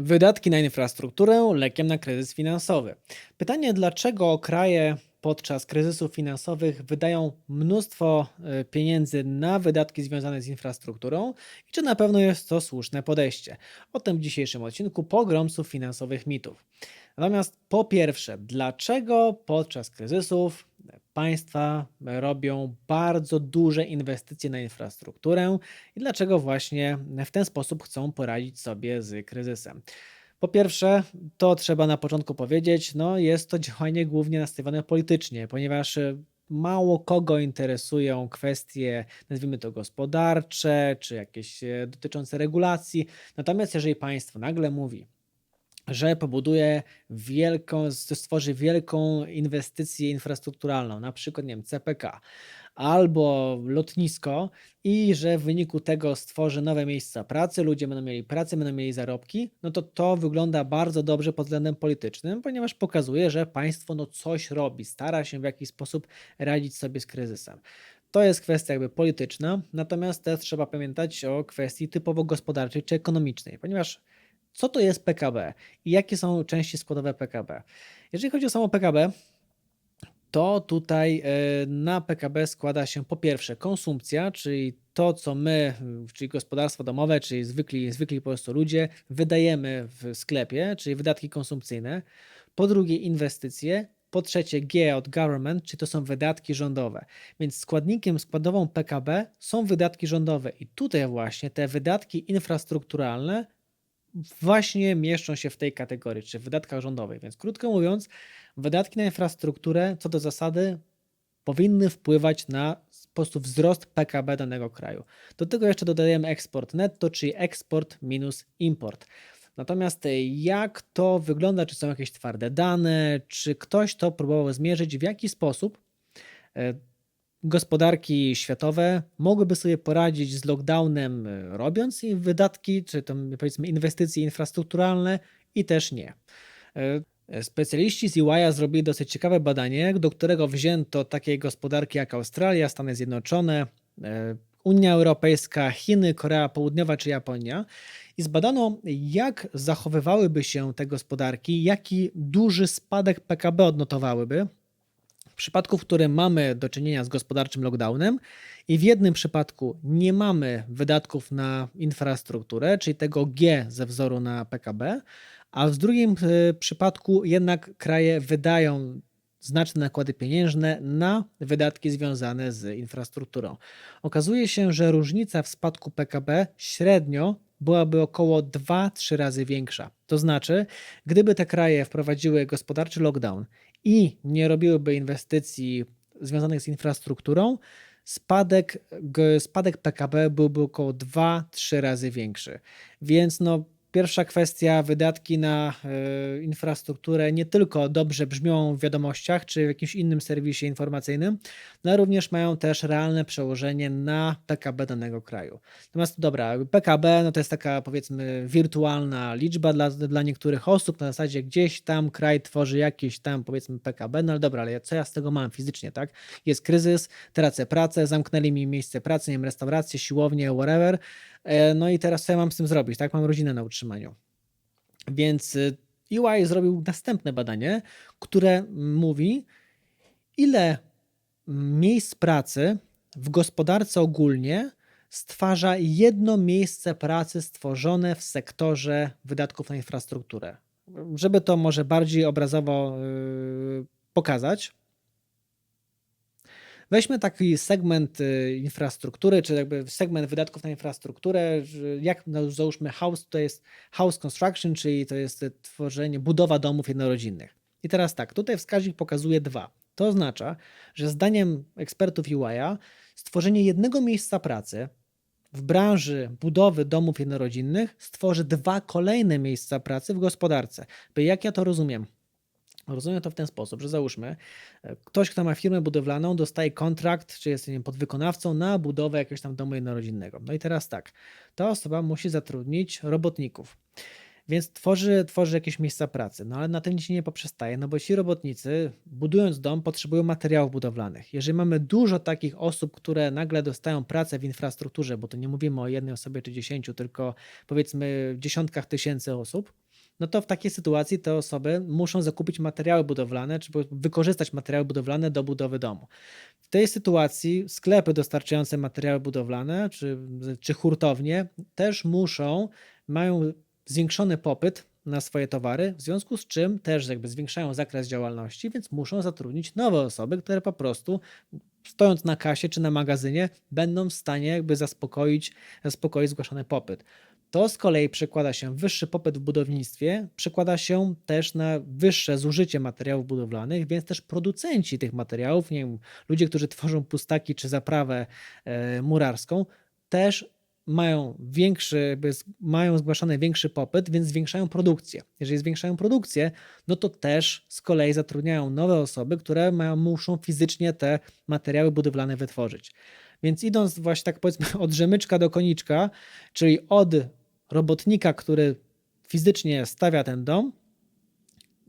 Wydatki na infrastrukturę lekiem na kryzys finansowy. Pytanie, dlaczego kraje podczas kryzysów finansowych wydają mnóstwo e, pieniędzy na wydatki związane z infrastrukturą i czy na pewno jest to słuszne podejście? O tym w dzisiejszym odcinku pogromców finansowych mitów. Natomiast po pierwsze, dlaczego podczas kryzysów państwa robią bardzo duże inwestycje na infrastrukturę i dlaczego właśnie w ten sposób chcą poradzić sobie z kryzysem? Po pierwsze, to trzeba na początku powiedzieć, no jest to działanie głównie nastawione politycznie, ponieważ e, mało kogo interesują kwestie, nazwijmy to gospodarcze, czy jakieś e, dotyczące regulacji. Natomiast jeżeli państwo nagle mówi, że pobuduje wielką, stworzy wielką inwestycję infrastrukturalną, na przykład, nie wiem, CPK albo lotnisko i że w wyniku tego stworzy nowe miejsca pracy, ludzie będą mieli pracę, będą mieli zarobki, no to to wygląda bardzo dobrze pod względem politycznym, ponieważ pokazuje, że państwo no coś robi, stara się w jakiś sposób radzić sobie z kryzysem. To jest kwestia jakby polityczna, natomiast też trzeba pamiętać o kwestii typowo gospodarczej czy ekonomicznej, ponieważ co to jest PKB i jakie są części składowe PKB? Jeżeli chodzi o samo PKB, to tutaj e, na PKB składa się po pierwsze konsumpcja, czyli to, co my, czyli gospodarstwa domowe, czyli zwykli, zwykli po prostu ludzie, wydajemy w sklepie, czyli wydatki konsumpcyjne. Po drugie inwestycje. Po trzecie G od government, czyli to są wydatki rządowe. Więc składnikiem, składową PKB są wydatki rządowe. I tutaj właśnie te wydatki infrastrukturalne właśnie mieszczą się w tej kategorii, czy w wydatkach rządowych. Więc krótko mówiąc, wydatki na infrastrukturę co do zasady powinny wpływać na po prostu wzrost PKB danego kraju. Do tego jeszcze dodajemy eksport netto, czyli eksport minus import. Natomiast jak to wygląda, czy są jakieś twarde dane, czy ktoś to próbował zmierzyć, w jaki sposób e, gospodarki światowe mogłyby sobie poradzić z lockdownem, e, robiąc wydatki, czy tam powiedzmy inwestycje infrastrukturalne i też nie. E, specjaliści z EY zrobili dosyć ciekawe badanie, do którego wzięto takie gospodarki jak Australia, Stany Zjednoczone, e, Unia Europejska, Chiny, Korea Południowa czy Japonia i zbadano, jak zachowywałyby się te gospodarki, jaki duży spadek PKB odnotowałyby przypadku, w którym mamy do czynienia z gospodarczym lockdownem i w jednym przypadku nie mamy wydatków na infrastrukturę, czyli tego G ze wzoru na PKB, a w drugim e, przypadku jednak kraje wydają znaczne nakłady pieniężne na wydatki związane z infrastrukturą. Okazuje się, że różnica w spadku PKB średnio byłaby około 2-3 razy większa. To znaczy, gdyby te kraje wprowadziły gospodarczy lockdown i nie robiłyby inwestycji związanych z infrastrukturą, spadek, spadek PKB byłby około 2-3 razy większy. Więc no, Pierwsza kwestia, wydatki na y, infrastrukturę nie tylko dobrze brzmią w wiadomościach czy w jakimś innym serwisie informacyjnym, no również mają też realne przełożenie na PKB danego kraju. Natomiast dobra, PKB no to jest taka powiedzmy wirtualna liczba dla, dla niektórych osób, na zasadzie gdzieś tam kraj tworzy jakieś tam powiedzmy PKB, no ale dobra, ale co ja z tego mam fizycznie, tak? Jest kryzys, tracę pracę, zamknęli mi miejsce pracy, nie wiem, restaurację, siłownię, whatever, E, no i teraz co ja mam z tym zrobić? Tak, mam rodzinę na. Więc EY y zrobił następne badanie, które mówi, ile miejsc pracy w gospodarce ogólnie stwarza jedno miejsce pracy stworzone w sektorze wydatków na infrastrukturę. Żeby to może bardziej obrazowo yy, pokazać, Weźmy taki segment y, infrastruktury, czy jakby segment wydatków na infrastrukturę, jak no, załóżmy house, to jest house construction, czyli to jest tworzenie, budowa domów jednorodzinnych. I teraz tak, tutaj wskaźnik pokazuje dwa. To oznacza, że zdaniem ekspertów UI stworzenie jednego miejsca pracy w branży budowy domów jednorodzinnych stworzy dwa kolejne miejsca pracy w gospodarce. Bo jak ja to rozumiem? Rozumiem to w ten sposób, że załóżmy, e, ktoś, kto ma firmę budowlaną, dostaje kontrakt, czy jest nie wiem, podwykonawcą na budowę jakiegoś tam domu jednorodzinnego. No i teraz tak, ta osoba musi zatrudnić robotników. Więc tworzy, tworzy jakieś miejsca pracy, no ale na tym nic nie poprzestaje, no bo ci robotnicy, budując dom, potrzebują materiałów budowlanych. Jeżeli mamy dużo takich osób, które nagle dostają pracę w infrastrukturze, bo to nie mówimy o jednej osobie czy dziesięciu, tylko powiedzmy dziesiątkach tysięcy osób, no to w takiej sytuacji te osoby muszą zakupić materiały budowlane, czy wykorzystać materiały budowlane do budowy domu. W tej sytuacji sklepy dostarczające materiały budowlane, czy, czy hurtownie też muszą, mają zwiększony popyt na swoje towary, w związku z czym też jakby zwiększają zakres działalności, więc muszą zatrudnić nowe osoby, które po prostu stojąc na kasie czy na magazynie będą w stanie jakby zaspokoić, zaspokoić zgłaszany popyt. To z kolei przekłada się wyższy popyt w budownictwie, przekłada się też na wyższe zużycie materiałów budowlanych, więc też producenci tych materiałów, nie wiem, ludzie, którzy tworzą pustaki czy zaprawę e, murarską, też mają większy, mają zgłaszany większy popyt, więc zwiększają produkcję. Jeżeli zwiększają produkcję, no to też z kolei zatrudniają nowe osoby, które mają, muszą fizycznie te materiały budowlane wytworzyć. Więc idąc właśnie tak powiedzmy od rzemyczka do koniczka, czyli od robotnika, który fizycznie stawia ten dom,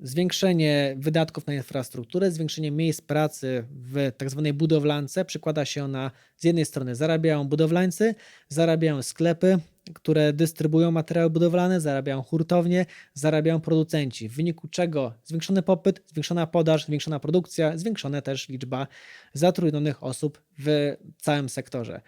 Zwiększenie wydatków na infrastrukturę, zwiększenie miejsc pracy w tak zwanej budowlance przekłada się na z jednej strony zarabiają budowlańcy, zarabiają sklepy, które dystrybuują materiały budowlane, zarabiają hurtownie, zarabiają producenci, w wyniku czego zwiększony popyt, zwiększona podaż, zwiększona produkcja, zwiększona też liczba zatrudnionych osób w całym sektorze.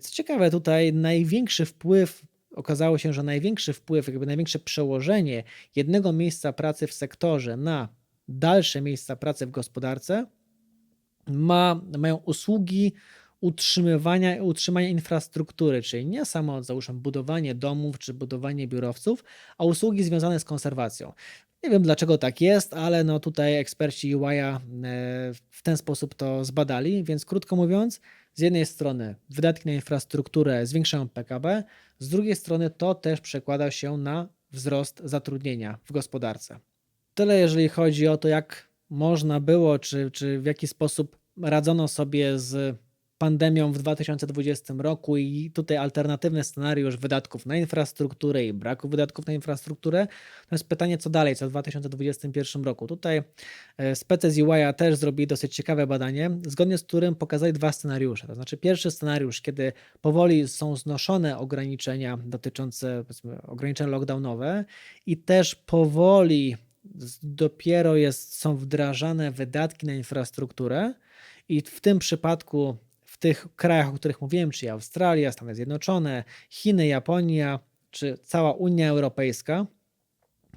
Co ciekawe, tutaj największy wpływ okazało się, że największy wpływ, jakby największe przełożenie jednego miejsca pracy w sektorze na dalsze miejsca pracy w gospodarce ma, mają usługi utrzymywania utrzymania infrastruktury, czyli nie samo załóżmy budowanie domów czy budowanie biurowców, a usługi związane z konserwacją. Nie wiem dlaczego tak jest, ale no tutaj eksperci UI e, w ten sposób to zbadali, więc krótko mówiąc, z jednej strony wydatki na infrastrukturę zwiększają PKB, z drugiej strony to też przekłada się na wzrost zatrudnienia w gospodarce. Tyle jeżeli chodzi o to, jak można było, czy, czy w jaki sposób radzono sobie z pandemią w 2020 roku i tutaj alternatywny scenariusz wydatków na infrastrukturę i braku wydatków na infrastrukturę, to jest pytanie, co dalej, co w 2021 roku. Tutaj e, spece z UI też zrobili dosyć ciekawe badanie, zgodnie z którym pokazali dwa scenariusze. To znaczy pierwszy scenariusz, kiedy powoli są znoszone ograniczenia dotyczące ograniczenia lockdownowe i też powoli dopiero jest, są wdrażane wydatki na infrastrukturę, i w tym przypadku w tych krajach, o których mówiłem, czyli Australia, Stany Zjednoczone, Chiny, Japonia, czy cała Unia Europejska,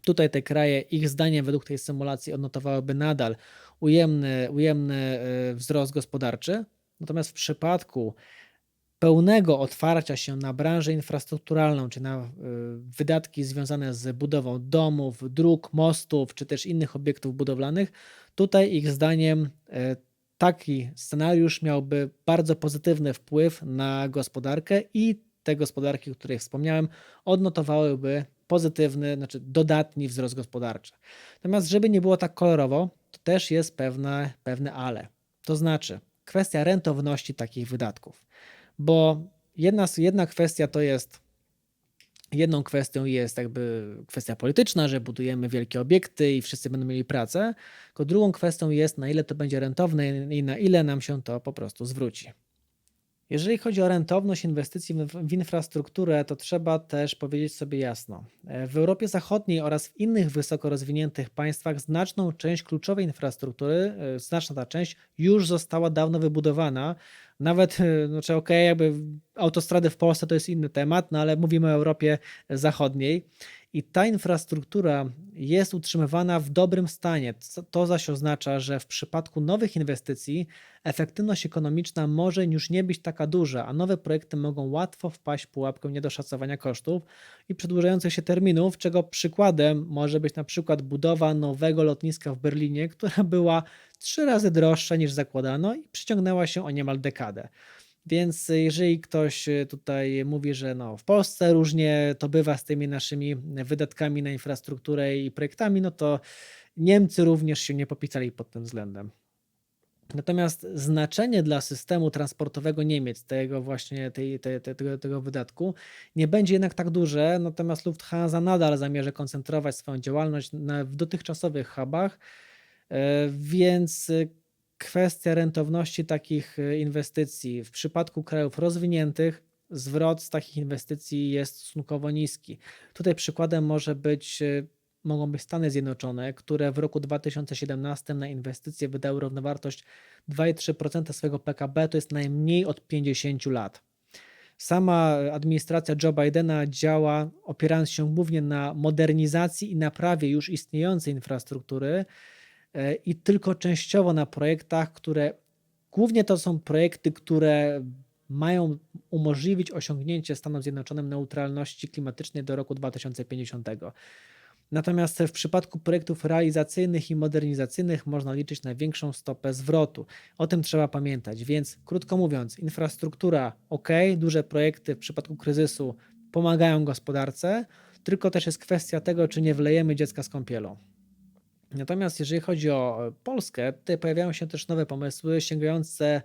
tutaj te kraje, ich zdaniem według tej symulacji odnotowałyby nadal ujemny, ujemny e, wzrost gospodarczy. Natomiast w przypadku pełnego otwarcia się na branżę infrastrukturalną, czy na e, wydatki związane z budową domów, dróg, mostów, czy też innych obiektów budowlanych, tutaj ich zdaniem e, taki scenariusz miałby bardzo pozytywny wpływ na gospodarkę i te gospodarki, o których wspomniałem, odnotowałyby pozytywny, znaczy dodatni wzrost gospodarczy. Natomiast, żeby nie było tak kolorowo, to też jest pewne, pewne ale. To znaczy kwestia rentowności takich wydatków, bo jedna, jedna kwestia to jest Jedną kwestią jest jakby kwestia polityczna, że budujemy wielkie obiekty i wszyscy będą mieli pracę, tylko drugą kwestią jest, na ile to będzie rentowne i na ile nam się to po prostu zwróci. Jeżeli chodzi o rentowność inwestycji w infrastrukturę, to trzeba też powiedzieć sobie jasno. W Europie Zachodniej oraz w innych wysoko rozwiniętych państwach znaczną część kluczowej infrastruktury, e, znaczna ta część już została dawno wybudowana. Nawet, e, znaczy ok, jakby autostrady w Polsce to jest inny temat, no ale mówimy o Europie Zachodniej i ta infrastruktura jest utrzymywana w dobrym stanie. To zaś oznacza, że w przypadku nowych inwestycji efektywność ekonomiczna może już nie być taka duża, a nowe projekty mogą łatwo wpaść w pułapkę niedoszacowania kosztów i przedłużających się terminów, czego przykładem może być na przykład budowa nowego lotniska w Berlinie, która była trzy razy droższa niż zakładano i przyciągnęła się o niemal dekadę. Więc jeżeli ktoś e, tutaj mówi, że no w Polsce różnie to bywa z tymi naszymi wydatkami na infrastrukturę i projektami, no to Niemcy również się nie popisali pod tym względem. Natomiast znaczenie dla systemu transportowego Niemiec, tego właśnie tej, tej, tego, tego wydatku, nie będzie jednak tak duże, natomiast Lufthansa nadal zamierza koncentrować swoją działalność na, w dotychczasowych hubach, więc kwestia rentowności takich e, inwestycji. W przypadku krajów rozwiniętych zwrot z takich inwestycji jest stosunkowo niski. Tutaj przykładem może być e, mogą być Stany Zjednoczone, które w roku 2017 na inwestycje wydały równowartość 2,3% swojego PKB, to jest najmniej od 50 lat. Sama administracja Joe Bidena działa opierając się głównie na modernizacji i naprawie już istniejącej infrastruktury e, i tylko częściowo na projektach, które głównie to są projekty, które mają umożliwić osiągnięcie Stanom Zjednoczonym neutralności klimatycznej do roku 2050. Natomiast w przypadku projektów realizacyjnych i modernizacyjnych można liczyć na większą stopę zwrotu. O tym trzeba pamiętać. Więc krótko mówiąc, infrastruktura ok, duże projekty w przypadku kryzysu pomagają gospodarce, tylko też jest kwestia tego, czy nie wlejemy dziecka z kąpielą. Natomiast jeżeli chodzi o Polskę, tutaj pojawiają się też nowe pomysły sięgające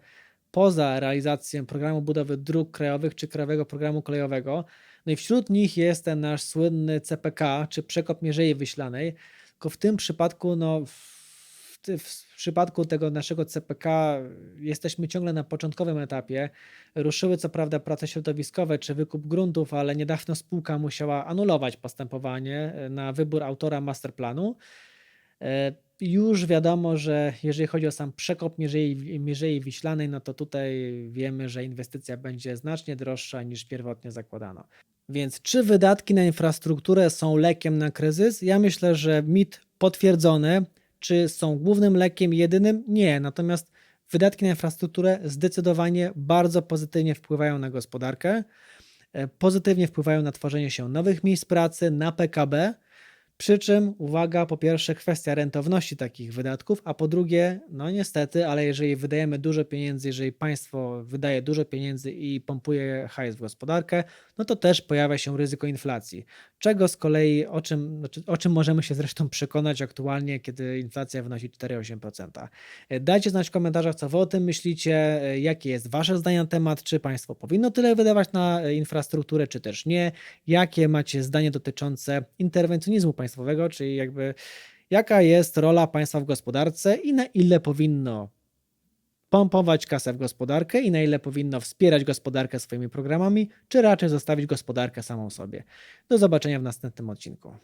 poza realizację programu budowy dróg krajowych czy krajowego programu kolejowego. No i wśród nich jest ten nasz słynny CPK, czy przekop Mierzei Wyślanej. Tylko w tym przypadku, no, w, w przypadku tego naszego CPK jesteśmy ciągle na początkowym etapie. Ruszyły co prawda prace środowiskowe czy wykup gruntów, ale niedawno spółka musiała anulować postępowanie e, na wybór autora masterplanu. E, Już wiadomo, że jeżeli chodzi o sam przekop Mierzei, Mierzei Wiślanej, no to tutaj wiemy, że inwestycja będzie znacznie droższa niż pierwotnie zakładano. Więc czy wydatki na infrastrukturę są lekiem na kryzys? Ja myślę, że mit potwierdzony. Czy są głównym lekiem, jedynym? Nie. Natomiast wydatki na infrastrukturę zdecydowanie bardzo pozytywnie wpływają na gospodarkę, e, pozytywnie wpływają na tworzenie się nowych miejsc pracy, na PKB. Przy czym, uwaga, po pierwsze kwestia rentowności takich wydatków, a po drugie, no niestety, ale jeżeli wydajemy dużo pieniędzy, jeżeli państwo wydaje dużo pieniędzy i pompuje hajs w gospodarkę, no to też pojawia się ryzyko inflacji. Czego z kolei, o czym, znaczy, o czym możemy się zresztą przekonać aktualnie, kiedy inflacja wynosi 4,8%. E, Dajcie znać w komentarzach, co wy o tym myślicie, e, jakie jest wasze zdanie na temat, czy państwo powinno tyle wydawać na e, infrastrukturę, czy też nie. Jakie macie zdanie dotyczące interwencjonizmu państwowego, czyli jakby jaka jest rola państwa w gospodarce i na ile powinno pompować kasę w gospodarkę i na ile powinno wspierać gospodarkę swoimi programami, czy raczej zostawić gospodarkę samą sobie. Do zobaczenia w następnym odcinku.